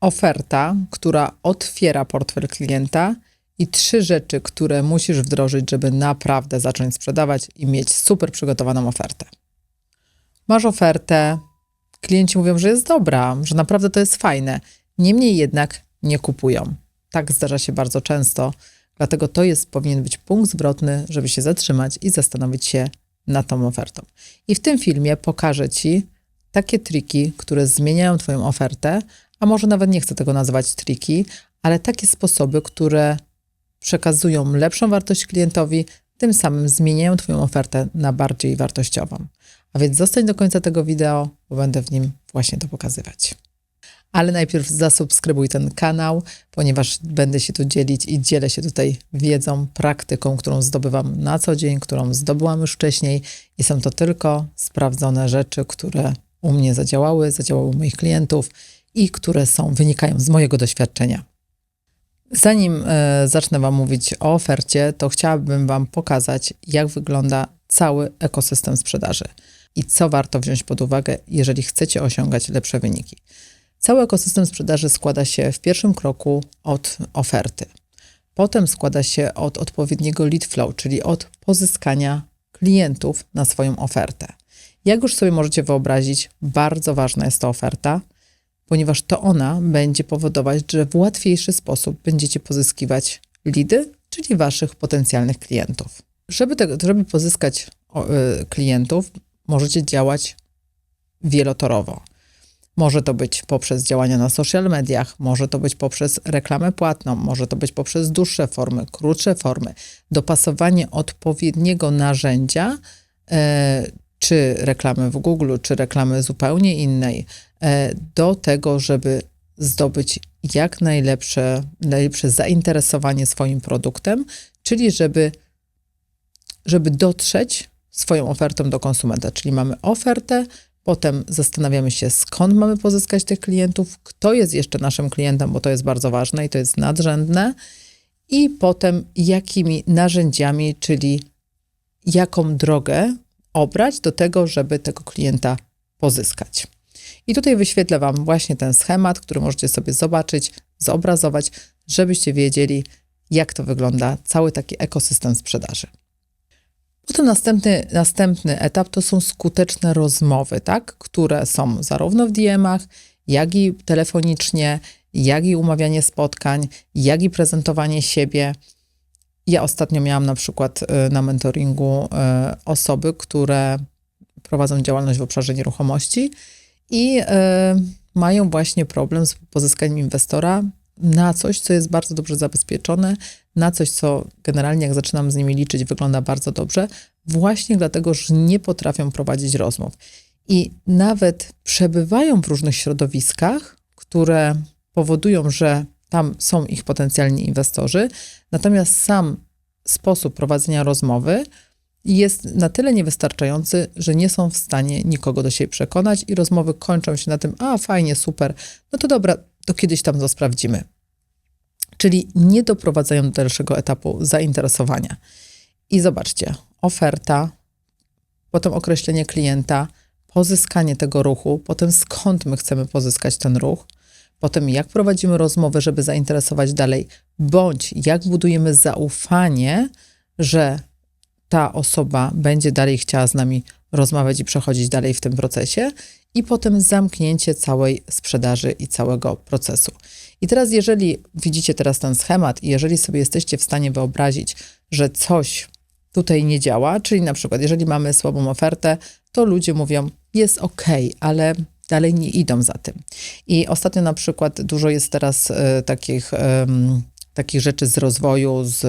oferta, która otwiera portfel klienta i trzy rzeczy, które musisz wdrożyć, żeby naprawdę zacząć sprzedawać i mieć super przygotowaną ofertę. Masz ofertę, klienci mówią, że jest dobra, że naprawdę to jest fajne. Niemniej jednak nie kupują. Tak zdarza się bardzo często, dlatego to jest powinien być punkt zwrotny, żeby się zatrzymać i zastanowić się nad tą ofertą. I w tym filmie pokażę Ci takie triki, które zmieniają Twoją ofertę, a może nawet nie chcę tego nazywać triki, ale takie sposoby, które przekazują lepszą wartość klientowi, tym samym zmieniają Twoją ofertę na bardziej wartościową. A więc zostań do końca tego wideo, bo będę w nim właśnie to pokazywać. Ale najpierw zasubskrybuj ten kanał, ponieważ będę się tu dzielić i dzielę się tutaj wiedzą, praktyką, którą zdobywam na co dzień, którą zdobyłam już wcześniej i są to tylko sprawdzone rzeczy, które u mnie zadziałały, zadziałały u moich klientów i które są, wynikają z mojego doświadczenia. Zanim e, zacznę Wam mówić o ofercie, to chciałabym Wam pokazać, jak wygląda cały ekosystem sprzedaży i co warto wziąć pod uwagę, jeżeli chcecie osiągać lepsze wyniki. Cały ekosystem sprzedaży składa się w pierwszym kroku od oferty. Potem składa się od odpowiedniego lead flow, czyli od pozyskania klientów na swoją ofertę. Jak już sobie możecie wyobrazić, bardzo ważna jest ta oferta, ponieważ to ona będzie powodować, że w łatwiejszy sposób będziecie pozyskiwać lidy, czyli waszych potencjalnych klientów. Żeby, żeby pozyskać y, klientów, możecie działać wielotorowo. Może to być poprzez działania na social mediach, może to być poprzez reklamę płatną, może to być poprzez dłuższe formy, krótsze formy, dopasowanie odpowiedniego narzędzia, e, czy reklamy w Google, czy reklamy zupełnie innej, do tego, żeby zdobyć jak najlepsze, najlepsze zainteresowanie swoim produktem, czyli żeby, żeby dotrzeć swoją ofertą do konsumenta. Czyli mamy ofertę, Potem zastanawiamy się, skąd mamy pozyskać tych klientów, kto jest jeszcze naszym klientem, bo to jest bardzo ważne i to jest nadrzędne. I potem jakimi narzędziami, czyli jaką drogę obrać do tego, żeby tego klienta pozyskać. I tutaj wyświetlę Wam właśnie ten schemat, który możecie sobie zobaczyć, zobrazować, żebyście wiedzieli, jak to wygląda cały taki ekosystem sprzedaży. Potem następny, następny etap to są skuteczne rozmowy, tak? które są zarówno w DM-ach, jak i telefonicznie, jak i umawianie spotkań, jak i prezentowanie siebie. Ja ostatnio miałam na przykład y, na mentoringu y, osoby, które prowadzą działalność w obszarze nieruchomości i y, mają właśnie problem z pozyskaniem inwestora na coś, co jest bardzo dobrze zabezpieczone, na coś, co generalnie, jak zaczynam z nimi liczyć, wygląda bardzo dobrze, właśnie dlatego, że nie potrafią prowadzić rozmów. I nawet przebywają w różnych środowiskach, które powodują, że tam są ich potencjalni inwestorzy, natomiast sam sposób prowadzenia rozmowy jest na tyle niewystarczający, że nie są w stanie nikogo do siebie przekonać i rozmowy kończą się na tym, a fajnie, super, no to dobra, to kiedyś tam to sprawdzimy. Czyli nie doprowadzają do dalszego etapu zainteresowania. I zobaczcie, oferta, potem określenie klienta, pozyskanie tego ruchu, potem skąd my chcemy pozyskać ten ruch, potem jak prowadzimy rozmowę, żeby zainteresować dalej, bądź jak budujemy zaufanie, że ta osoba będzie dalej chciała z nami rozmawiać i przechodzić dalej w tym procesie, i potem zamknięcie całej sprzedaży i całego procesu. I teraz, jeżeli widzicie teraz ten schemat i jeżeli sobie jesteście w stanie wyobrazić, że coś tutaj nie działa, czyli na przykład, jeżeli mamy słabą ofertę, to ludzie mówią, jest ok, ale dalej nie idą za tym. I ostatnio na przykład dużo jest teraz y, takich, y, takich rzeczy z rozwoju, z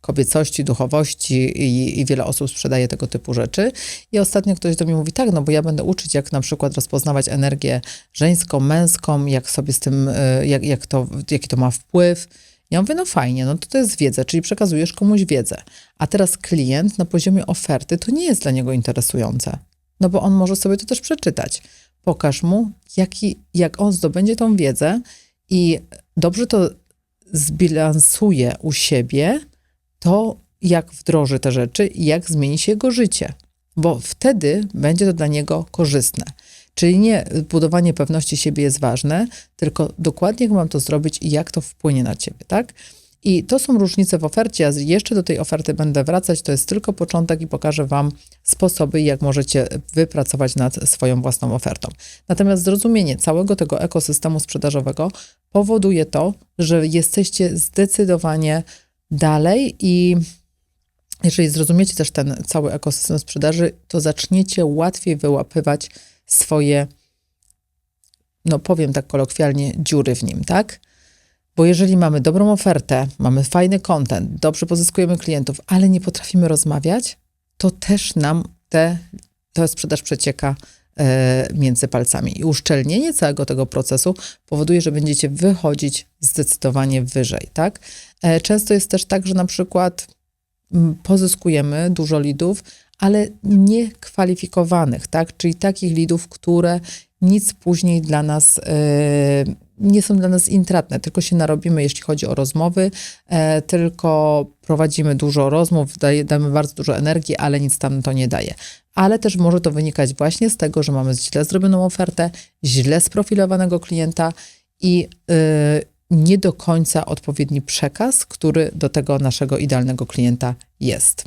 kobiecości, duchowości i, i, wiele osób sprzedaje tego typu rzeczy. I ostatnio ktoś do mnie mówi, tak, no bo ja będę uczyć, jak na przykład rozpoznawać energię żeńską, męską, jak sobie z tym, y, jak, jak to, jaki to ma wpływ. Ja mówię, no fajnie, no to to jest wiedza, czyli przekazujesz komuś wiedzę. A teraz klient na poziomie oferty to nie jest dla niego interesujące, no bo on może sobie to też przeczytać. Pokaż mu, jaki, jak on zdobędzie tą wiedzę i dobrze to zbilansuje u siebie, to jak wdroży te rzeczy i jak zmieni się jego życie, bo wtedy będzie to dla niego korzystne. Czyli nie budowanie pewności siebie jest ważne, tylko dokładnie jak mam to zrobić i jak to wpłynie na ciebie, tak? I to są różnice w ofercie. Ja jeszcze do tej oferty będę wracać. To jest tylko początek i pokażę Wam sposoby, jak możecie wypracować nad swoją własną ofertą. Natomiast zrozumienie całego tego ekosystemu sprzedażowego powoduje to, że jesteście zdecydowanie dalej i jeżeli zrozumiecie też ten cały ekosystem sprzedaży, to zaczniecie łatwiej wyłapywać swoje, no powiem tak kolokwialnie, dziury w nim, tak? Bo jeżeli mamy dobrą ofertę, mamy fajny content, dobrze pozyskujemy klientów, ale nie potrafimy rozmawiać, to też nam te, ta sprzedaż przecieka e, między palcami. I uszczelnienie całego tego procesu powoduje, że będziecie wychodzić zdecydowanie wyżej, tak? E, często jest też tak, że na przykład pozyskujemy dużo lidów, ale niekwalifikowanych, tak? Czyli takich lidów, które nic później dla nas e, nie są dla nas intratne, tylko się narobimy, jeśli chodzi o rozmowy, e, tylko prowadzimy dużo rozmów, daje, damy bardzo dużo energii, ale nic tam to nie daje. Ale też może to wynikać właśnie z tego, że mamy źle zrobioną ofertę, źle sprofilowanego klienta i y, nie do końca odpowiedni przekaz, który do tego naszego idealnego klienta jest.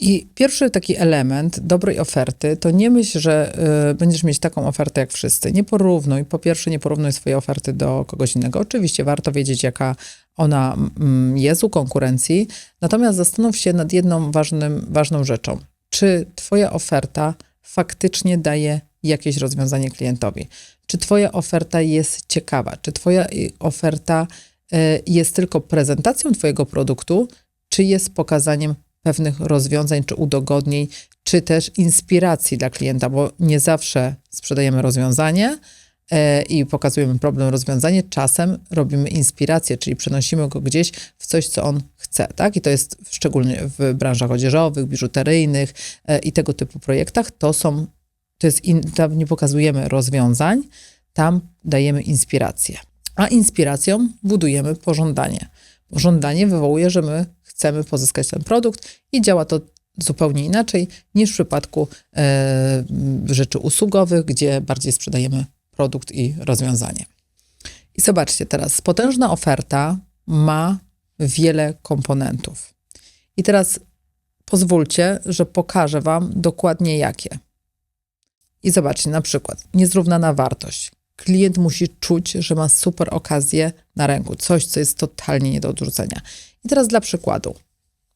I pierwszy taki element dobrej oferty to nie myśl, że y, będziesz mieć taką ofertę jak wszyscy. Nie porównuj. Po pierwsze, nie porównuj swojej oferty do kogoś innego. Oczywiście warto wiedzieć, jaka ona mm, jest u konkurencji. Natomiast zastanów się nad jedną ważnym, ważną rzeczą. Czy Twoja oferta faktycznie daje jakieś rozwiązanie klientowi? Czy Twoja oferta jest ciekawa? Czy Twoja y, oferta y, jest tylko prezentacją Twojego produktu, czy jest pokazaniem pewnych rozwiązań czy udogodnień, czy też inspiracji dla klienta, bo nie zawsze sprzedajemy rozwiązanie e, i pokazujemy problem, rozwiązanie. Czasem robimy inspirację, czyli przenosimy go gdzieś w coś, co on chce, tak? I to jest szczególnie w branżach odzieżowych, biżuteryjnych e, i tego typu projektach. To są, to jest, tam nie pokazujemy rozwiązań, tam dajemy inspirację. A inspiracją budujemy pożądanie. Pożądanie wywołuje, że my chcemy pozyskać ten produkt i działa to zupełnie inaczej niż w przypadku e, rzeczy usługowych, gdzie bardziej sprzedajemy produkt i rozwiązanie. I zobaczcie teraz, potężna oferta ma wiele komponentów. I teraz pozwólcie, że pokażę Wam dokładnie jakie. I zobaczcie, na przykład niezrównana wartość. Klient musi czuć, że ma super okazję na ręku, coś, co jest totalnie nie do odrzucenia. I teraz dla przykładu.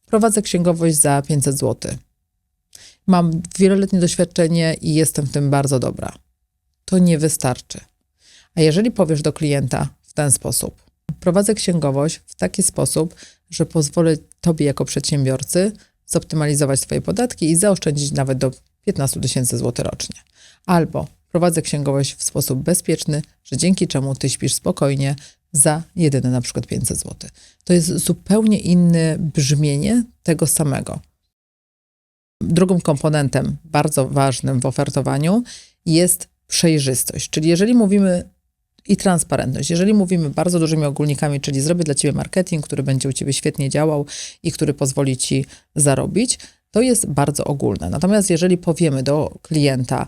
Prowadzę księgowość za 500 zł. Mam wieloletnie doświadczenie i jestem w tym bardzo dobra. To nie wystarczy. A jeżeli powiesz do klienta w ten sposób, prowadzę księgowość w taki sposób, że pozwolę Tobie jako przedsiębiorcy zoptymalizować Twoje podatki i zaoszczędzić nawet do 15 tysięcy złotych rocznie. Albo prowadzę księgowość w sposób bezpieczny, że dzięki czemu Ty śpisz spokojnie, za jedyne na przykład 500 zł. To jest zupełnie inne brzmienie tego samego. Drugim komponentem bardzo ważnym w ofertowaniu jest przejrzystość, czyli jeżeli mówimy i transparentność. Jeżeli mówimy bardzo dużymi ogólnikami, czyli zrobię dla ciebie marketing, który będzie u ciebie świetnie działał i który pozwoli ci zarobić, to jest bardzo ogólne. Natomiast jeżeli powiemy do klienta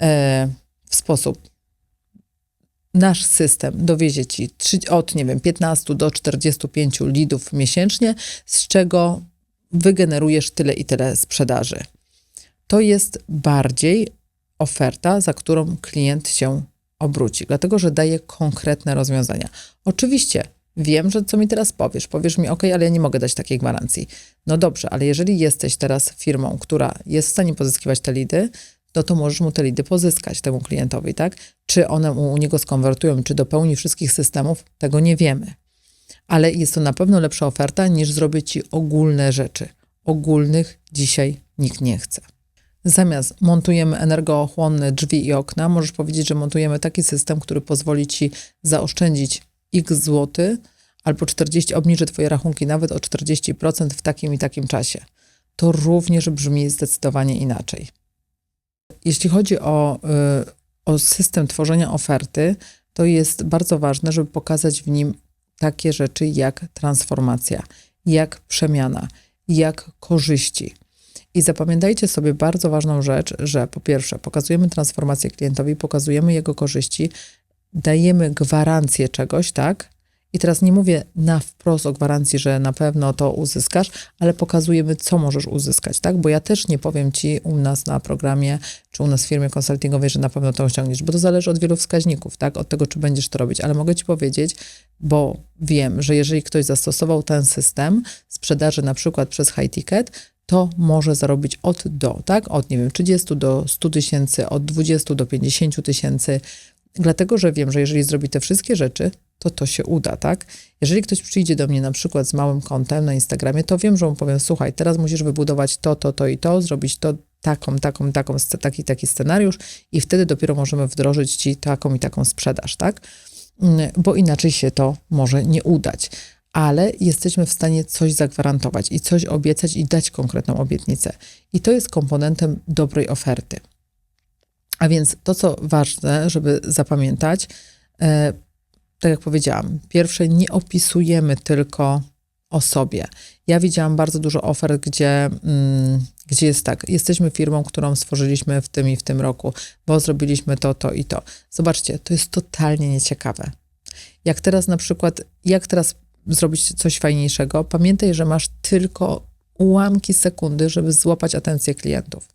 e, w sposób nasz system dowiezie ci od, nie wiem, 15 do 45 lidów miesięcznie, z czego wygenerujesz tyle i tyle sprzedaży. To jest bardziej oferta, za którą klient się obróci, dlatego że daje konkretne rozwiązania. Oczywiście wiem, że co mi teraz powiesz, powiesz mi, ok, ale ja nie mogę dać takiej gwarancji. No dobrze, ale jeżeli jesteś teraz firmą, która jest w stanie pozyskiwać te lidy, no to możesz mu te lidy pozyskać temu klientowi, tak? Czy one u niego skonwertują, czy dopełni wszystkich systemów, tego nie wiemy. Ale jest to na pewno lepsza oferta niż zrobić ci ogólne rzeczy. Ogólnych dzisiaj nikt nie chce. Zamiast montujemy energochłonne drzwi i okna, możesz powiedzieć, że montujemy taki system, który pozwoli ci zaoszczędzić x złoty albo 40, obniży twoje rachunki nawet o 40% w takim i takim czasie. To również brzmi zdecydowanie inaczej. Jeśli chodzi o, y, o system tworzenia oferty, to jest bardzo ważne, żeby pokazać w nim takie rzeczy jak transformacja, jak przemiana, jak korzyści. I zapamiętajcie sobie bardzo ważną rzecz, że po pierwsze pokazujemy transformację klientowi, pokazujemy jego korzyści, dajemy gwarancję czegoś, tak? I teraz nie mówię na wprost o gwarancji, że na pewno to uzyskasz, ale pokazujemy, co możesz uzyskać, tak? Bo ja też nie powiem ci u nas na programie, czy u nas w firmie konsultingowej, że na pewno to osiągniesz, bo to zależy od wielu wskaźników, tak? Od tego, czy będziesz to robić. Ale mogę ci powiedzieć, bo wiem, że jeżeli ktoś zastosował ten system sprzedaży na przykład przez high ticket, to może zarobić od do, tak? Od, nie wiem, 30 do 100 tysięcy, od 20 do 50 tysięcy, dlatego, że wiem, że jeżeli zrobi te wszystkie rzeczy, to to się uda, tak? Jeżeli ktoś przyjdzie do mnie na przykład z małym kontem na Instagramie, to wiem, że mu powiem, słuchaj, teraz musisz wybudować to, to, to i to, zrobić to, taką, taką, taką, taki, taki scenariusz i wtedy dopiero możemy wdrożyć ci taką i taką sprzedaż, tak? Mm, bo inaczej się to może nie udać. Ale jesteśmy w stanie coś zagwarantować i coś obiecać i dać konkretną obietnicę. I to jest komponentem dobrej oferty. A więc to, co ważne, żeby zapamiętać, e, tak jak powiedziałam, pierwsze nie opisujemy tylko o sobie. Ja widziałam bardzo dużo ofert, gdzie, mm, gdzie jest tak, jesteśmy firmą, którą stworzyliśmy w tym i w tym roku, bo zrobiliśmy to, to i to. Zobaczcie, to jest totalnie nieciekawe. Jak teraz na przykład, jak teraz zrobić coś fajniejszego, pamiętaj, że masz tylko ułamki sekundy, żeby złapać atencję klientów.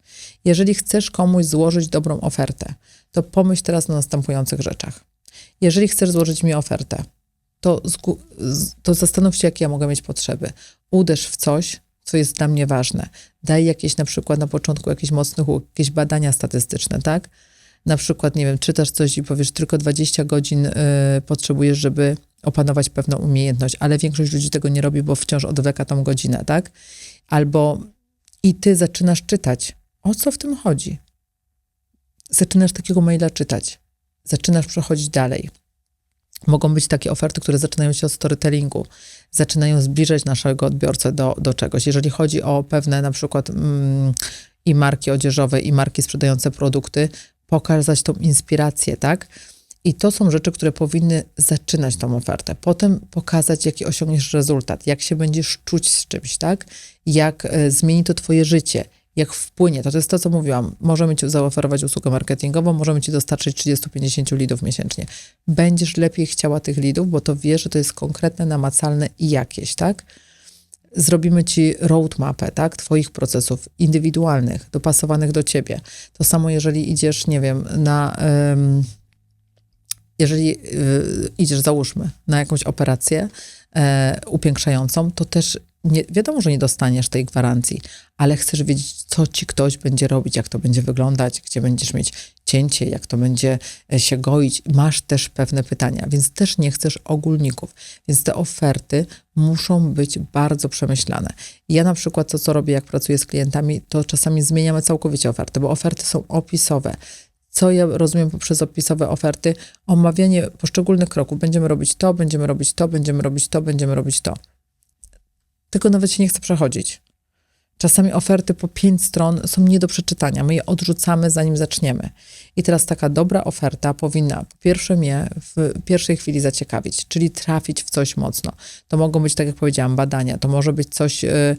Jeżeli chcesz komuś złożyć dobrą ofertę, to pomyśl teraz o następujących rzeczach. Jeżeli chcesz złożyć mi ofertę, to, to zastanów się, jakie ja mogę mieć potrzeby. Uderz w coś, co jest dla mnie ważne. Daj jakieś na przykład na początku jakieś mocne, jakieś badania statystyczne, tak? Na przykład, nie wiem, czytasz coś i powiesz, tylko 20 godzin y, potrzebujesz, żeby opanować pewną umiejętność, ale większość ludzi tego nie robi, bo wciąż odwleka tą godzinę, tak? Albo i ty zaczynasz czytać. O co w tym chodzi? Zaczynasz takiego maila czytać zaczynasz przechodzić dalej. Mogą być takie oferty, które zaczynają się od storytellingu, zaczynają zbliżać naszego odbiorcę do, do czegoś. Jeżeli chodzi o pewne na przykład mm, i marki odzieżowe, i marki sprzedające produkty, pokazać tą inspirację, tak? I to są rzeczy, które powinny zaczynać tą ofertę. Potem pokazać, jaki osiągniesz rezultat, jak się będziesz czuć z czymś, tak? Jak y, zmieni to twoje życie, jak wpłynie, to, to jest to, co mówiłam. Możemy ci zaoferować usługę marketingową, możemy ci dostarczyć 30-50 lidów miesięcznie. Będziesz lepiej chciała tych lidów, bo to wiesz, że to jest konkretne, namacalne i jakieś, tak? Zrobimy ci roadmapę, tak? Twoich procesów indywidualnych, dopasowanych do ciebie. To samo, jeżeli idziesz, nie wiem, na... jeżeli y, idziesz, załóżmy, na jakąś operację e, upiększającą, to też nie, wiadomo, że nie dostaniesz tej gwarancji, ale chcesz wiedzieć, co ci ktoś będzie robić, jak to będzie wyglądać, gdzie będziesz mieć cięcie, jak to będzie e, się goić. Masz też pewne pytania, więc też nie chcesz ogólników. Więc te oferty muszą być bardzo przemyślane. Ja na przykład to, co robię, jak pracuję z klientami, to czasami zmieniamy całkowicie oferty, bo oferty są opisowe. Co ja rozumiem poprzez opisowe oferty? Omawianie poszczególnych kroków. Będziemy robić to, będziemy robić to, będziemy robić to, będziemy robić to. Tego nawet się nie chce przechodzić. Czasami oferty po pięć stron są nie do przeczytania. My je odrzucamy, zanim zaczniemy. I teraz taka dobra oferta powinna po pierwsze mnie w pierwszej chwili zaciekawić, czyli trafić w coś mocno. To mogą być, tak jak powiedziałam, badania, to może być coś, y,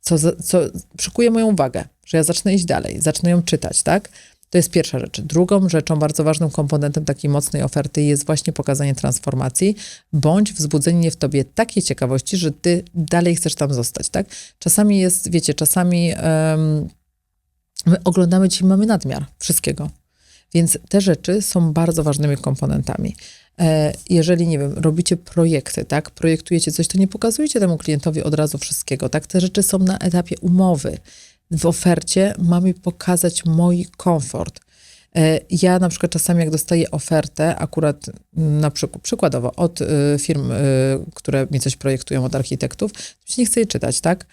co, co przykuje moją uwagę, że ja zacznę iść dalej, zacznę ją czytać, tak? To jest pierwsza rzecz. Drugą rzeczą, bardzo ważnym komponentem takiej mocnej oferty jest właśnie pokazanie transformacji, bądź wzbudzenie w tobie takiej ciekawości, że ty dalej chcesz tam zostać, tak? Czasami jest, wiecie, czasami um, my oglądamy ci, mamy nadmiar wszystkiego. Więc te rzeczy są bardzo ważnymi komponentami. E, jeżeli, nie wiem, robicie projekty, tak, projektujecie coś, to nie pokazujcie temu klientowi od razu wszystkiego, tak? Te rzeczy są na etapie umowy w ofercie ma mi pokazać mój komfort. E, ja na przykład czasami jak dostaję ofertę, akurat na przykład, przykładowo od y, firm, y, które mi coś projektują, od architektów, to się nie chcę jej czytać, tak?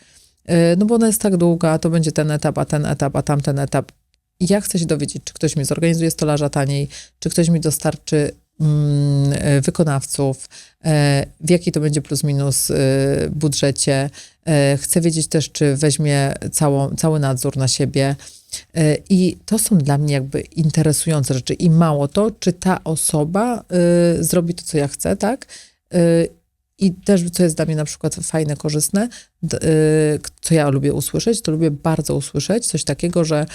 Y, no bo ona jest tak długa, to będzie ten etap, a ten etap, a tamten etap. Ja chcę się dowiedzieć, czy ktoś mi zorganizuje stolarza taniej, czy ktoś mi dostarczy mm, wykonawców, w jaki to będzie plus minus budżecie, E, chcę wiedzieć też, czy weźmie całą, cały nadzór na siebie. E, I to są dla mnie jakby interesujące rzeczy. I mało to, czy ta osoba zrobi to, co ja chcę, tak? I też, co jest dla mnie na przykład fajne, korzystne, co ja lubię usłyszeć, to lubię bardzo usłyszeć coś takiego, że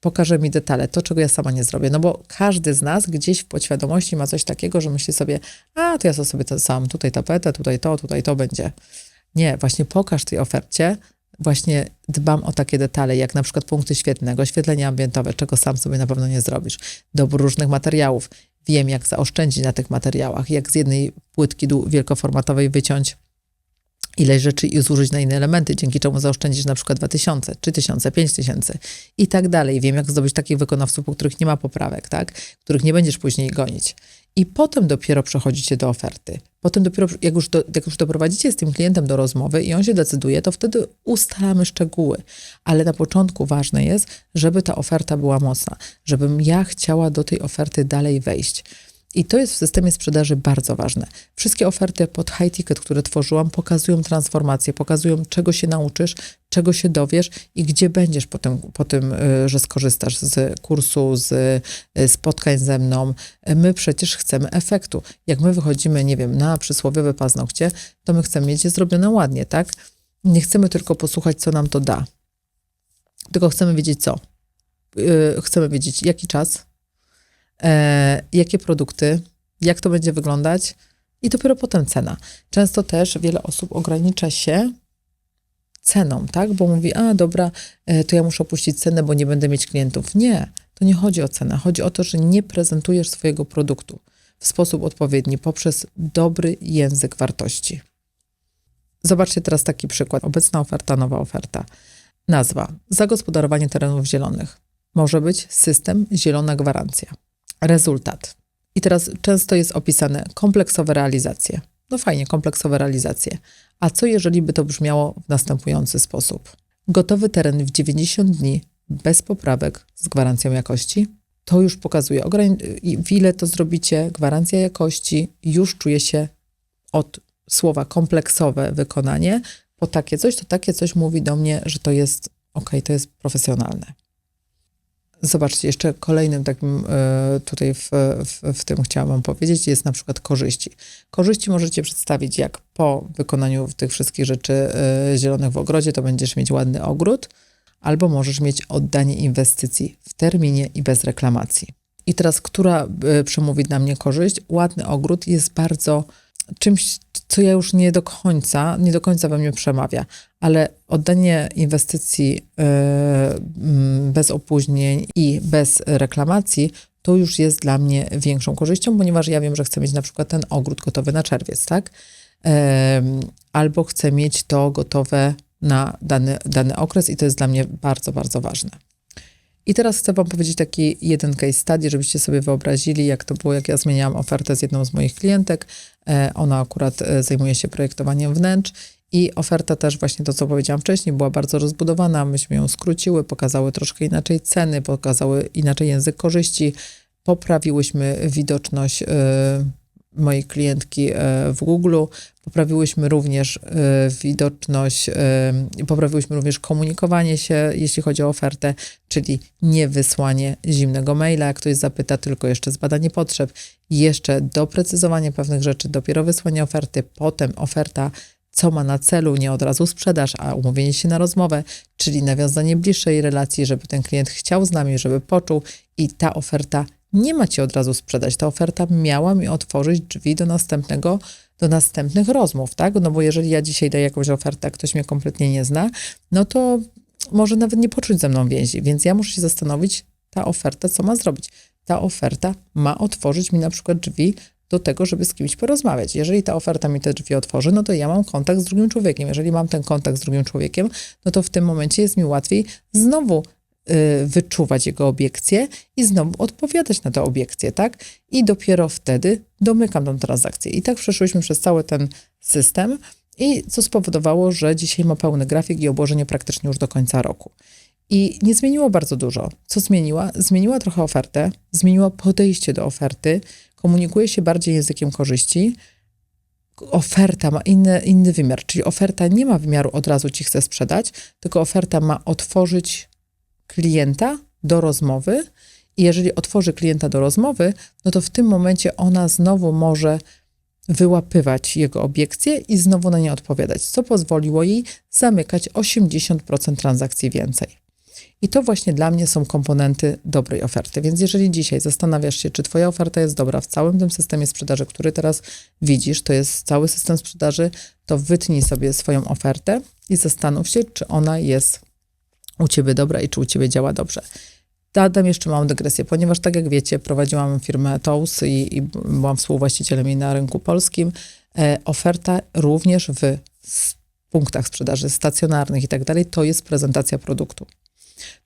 pokaże mi detale, to czego ja sama nie zrobię. No bo każdy z nas gdzieś w podświadomości ma coś takiego, że myśli sobie, a to ja sobie to sam, tutaj tapetę, tutaj to, tutaj to będzie. Nie, właśnie pokaż tej ofercie, właśnie dbam o takie detale, jak na przykład punkty świetnego, oświetlenie ambientowe, czego sam sobie na pewno nie zrobisz, dobór różnych materiałów. Wiem, jak zaoszczędzić na tych materiałach, jak z jednej płytki wielkoformatowej wyciąć ileś rzeczy i zużyć na inne elementy, dzięki czemu zaoszczędzisz na przykład 2000, 3000, 5000 i tak dalej. Wiem, jak zdobyć takich wykonawców, u których nie ma poprawek, tak? których nie będziesz później gonić. I potem dopiero przechodzicie do oferty. Potem dopiero, jak już, do, jak już doprowadzicie z tym klientem do rozmowy i on się decyduje, to wtedy ustalamy szczegóły. Ale na początku ważne jest, żeby ta oferta była mocna, żebym ja chciała do tej oferty dalej wejść. I to jest w systemie sprzedaży bardzo ważne. Wszystkie oferty pod high ticket, które tworzyłam, pokazują transformację, pokazują, czego się nauczysz, czego się dowiesz i gdzie będziesz po tym, po tym y, że skorzystasz z kursu, z y, spotkań ze mną. My przecież chcemy efektu. Jak my wychodzimy, nie wiem, na przysłowiowe paznokcie, to my chcemy mieć je zrobione ładnie, tak? Nie chcemy tylko posłuchać, co nam to da. Tylko chcemy wiedzieć co. Y, Chcemy wiedzieć, jaki czas, e, jakie produkty, jak to będzie wyglądać i dopiero potem cena. Często też wiele osób ogranicza się ceną, tak? Bo mówi, a dobra, e, to ja muszę opuścić cenę, bo nie będę mieć klientów. Nie, to nie chodzi o cenę. Chodzi o to, że nie prezentujesz swojego produktu w sposób odpowiedni poprzez dobry język wartości. Zobaczcie teraz taki przykład. Obecna oferta, nowa oferta. Nazwa: Zagospodarowanie terenów zielonych. Może być system zielona gwarancja. Rezultat. I teraz często jest opisane kompleksowe realizacje. No fajnie, kompleksowe realizacje. A co jeżeli by to brzmiało w następujący sposób? Gotowy teren w 90 dni, bez poprawek, z gwarancją jakości? To już pokazuje, w ile to zrobicie, gwarancja jakości, już czuje się od słowa kompleksowe wykonanie, po takie coś, to takie coś mówi do mnie, że to jest ok, to jest profesjonalne. Zobaczcie, jeszcze kolejnym takim e, tutaj w, w, w tym chciałam Wam powiedzieć, jest na przykład korzyści. Korzyści możecie przedstawić, jak po wykonaniu tych wszystkich rzeczy e, zielonych w ogrodzie, to będziesz mieć ładny ogród, albo możesz mieć oddanie inwestycji w terminie i bez reklamacji. I teraz, która e, przemówi na mnie korzyść? Ładny ogród jest bardzo czymś, co ja już nie do końca, nie do końca we mnie przemawia, ale oddanie inwestycji e, mm, bez opóźnień i bez reklamacji, to już jest dla mnie większą korzyścią, ponieważ ja wiem, że chcę mieć na przykład ten ogród gotowy na czerwiec, tak? Albo chcę mieć to gotowe na dany, dany okres i to jest dla mnie bardzo, bardzo ważne. I teraz chcę Wam powiedzieć taki jeden case study, żebyście sobie wyobrazili, jak to było, jak ja zmieniałam ofertę z jedną z moich klientek. E, Ona akurat e, zajmuje się projektowaniem wnętrz i oferta też właśnie to, co powiedziałam wcześniej, była bardzo rozbudowana. Myśmy ją skróciły, pokazały troszkę inaczej ceny, pokazały inaczej język korzyści. Poprawiłyśmy widoczność e, mojej klientki e, w Google, poprawiłyśmy również e, widoczność, e, poprawiłyśmy również komunikowanie się, jeśli chodzi o ofertę, czyli nie wysłanie zimnego maila, jak ktoś zapyta, tylko jeszcze zbadanie potrzeb, jeszcze doprecyzowanie pewnych rzeczy, dopiero wysłanie oferty, potem oferta, co ma na celu, nie od razu sprzedaż, a umówienie się na rozmowę, czyli nawiązanie bliższej relacji, żeby ten klient chciał z nami, żeby poczuł i ta oferta nie ma ci od razu sprzedać. Ta oferta miała mi otworzyć drzwi do następnego, do następnych rozmów, tak? No bo jeżeli ja dzisiaj daję jakąś ofertę, a ktoś mnie kompletnie nie zna, no to może nawet nie poczuć ze mną więzi, więc ja muszę się zastanowić, ta oferta, co ma zrobić. Ta oferta ma otworzyć mi na przykład drzwi do tego, żeby z kimś porozmawiać. Jeżeli ta oferta mi te drzwi otworzy, no to ja mam kontakt z drugim człowiekiem. Jeżeli mam ten kontakt z drugim człowiekiem, no to w tym momencie jest mi łatwiej znowu wyczuwać jego obiekcje i znowu odpowiadać na te obiekcje, tak? I dopiero wtedy domykam tą transakcję. I tak przeszłyśmy przez cały ten system i co spowodowało, że dzisiaj ma pełny grafik i obłożenie praktycznie już do końca roku. I nie zmieniło bardzo dużo. Co zmieniła? Zmieniła trochę ofertę, zmieniła podejście do oferty, komunikuje się bardziej językiem korzyści. Oferta ma inny, inny wymiar, czyli oferta nie ma wymiaru od razu ci chcę sprzedać, tylko oferta ma otworzyć klienta do rozmowy. I jeżeli otworzy klienta do rozmowy, no to w tym momencie ona znowu może wyłapywać jego obiekcje i znowu na nie odpowiadać, co pozwoliło jej zamykać 80% transakcji więcej. I to właśnie dla mnie są komponenty dobrej oferty. Więc jeżeli dzisiaj zastanawiasz się, czy Twoja oferta jest dobra w całym tym systemie sprzedaży, który teraz widzisz, to jest cały system sprzedaży, to wytnij sobie swoją ofertę i zastanów się, czy ona jest u Ciebie dobra i czy u Ciebie działa dobrze. Dodam jeszcze małą dygresję, ponieważ tak jak wiecie, prowadziłam firmę Toast i, i byłam współwłaścicielem jej na rynku polskim. E, oferta również w punktach sprzedaży stacjonarnych i tak dalej, to jest prezentacja produktu.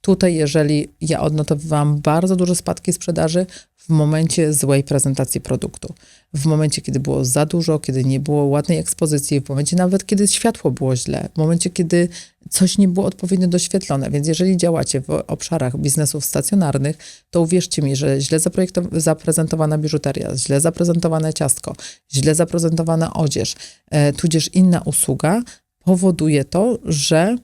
Tutaj, jeżeli ja odnotowywałam bardzo duże spadki sprzedaży w momencie złej prezentacji produktu, w momencie, kiedy było za dużo, kiedy nie było ładnej ekspozycji, w momencie nawet, kiedy światło było źle, w momencie, kiedy coś nie było odpowiednio doświetlone. Więc jeżeli działacie w obszarach biznesów stacjonarnych, to uwierzcie mi, że źle zaprezentowana biżuteria, źle zaprezentowane ciastko, źle zaprezentowana odzież, e, tudzież inna usługa powoduje to, że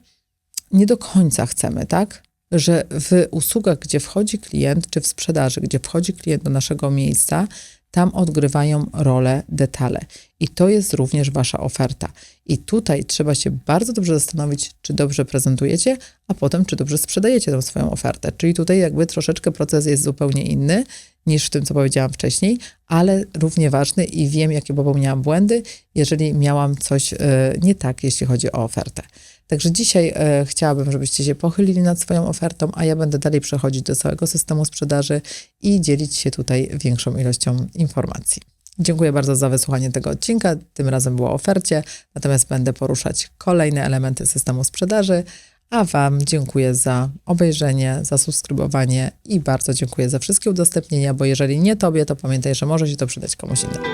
nie do końca chcemy, tak? Że w usługach, gdzie wchodzi klient, czy w sprzedaży, gdzie wchodzi klient do naszego miejsca, tam odgrywają rolę detale. I to jest również wasza oferta. I tutaj trzeba się bardzo dobrze zastanowić, czy dobrze prezentujecie, a potem, czy dobrze sprzedajecie tą swoją ofertę. Czyli tutaj jakby troszeczkę proces jest zupełnie inny niż w tym, co powiedziałam wcześniej, ale równie ważny i wiem, jakie popełniałam błędy, jeżeli miałam coś e, nie tak, jeśli chodzi o ofertę. Także dzisiaj e, chciałabym, żebyście się pochylili nad swoją ofertą, a ja będę dalej przechodzić do całego systemu sprzedaży i dzielić się tutaj większą ilością informacji. Dziękuję bardzo za wysłuchanie tego odcinka. Tym razem było o ofercie, natomiast będę poruszać kolejne elementy systemu sprzedaży. A Wam dziękuję za obejrzenie, za subskrybowanie i bardzo dziękuję za wszystkie udostępnienia, bo jeżeli nie Tobie, to pamiętaj, że może się to przydać komuś innemu.